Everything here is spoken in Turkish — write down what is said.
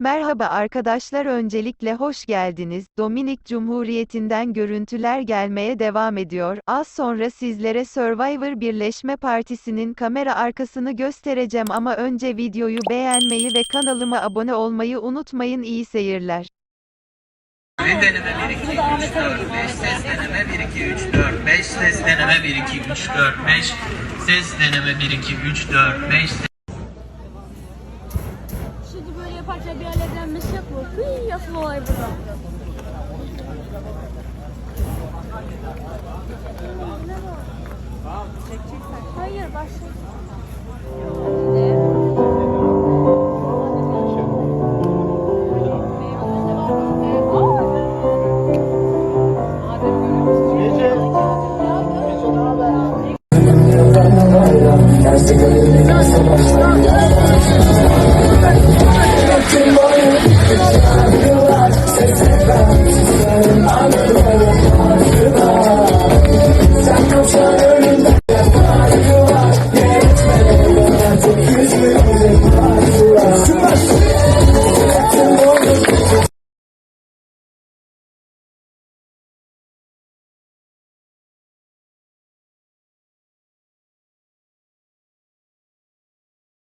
Merhaba arkadaşlar öncelikle hoş geldiniz. Dominik Cumhuriyeti'nden görüntüler gelmeye devam ediyor. Az sonra sizlere Survivor Birleşme Partisi'nin kamera arkasını göstereceğim ama önce videoyu beğenmeyi ve kanalıma abone olmayı unutmayın. İyi seyirler. Bir deneme 1 2 3 4 5 ses deneme 1 2 3 4 5 ses deneme 1 2 3 4 5 ses deneme 1 2 3 4 5 alevlenmesi yok mu? Hıy olay burada. Hayır başla.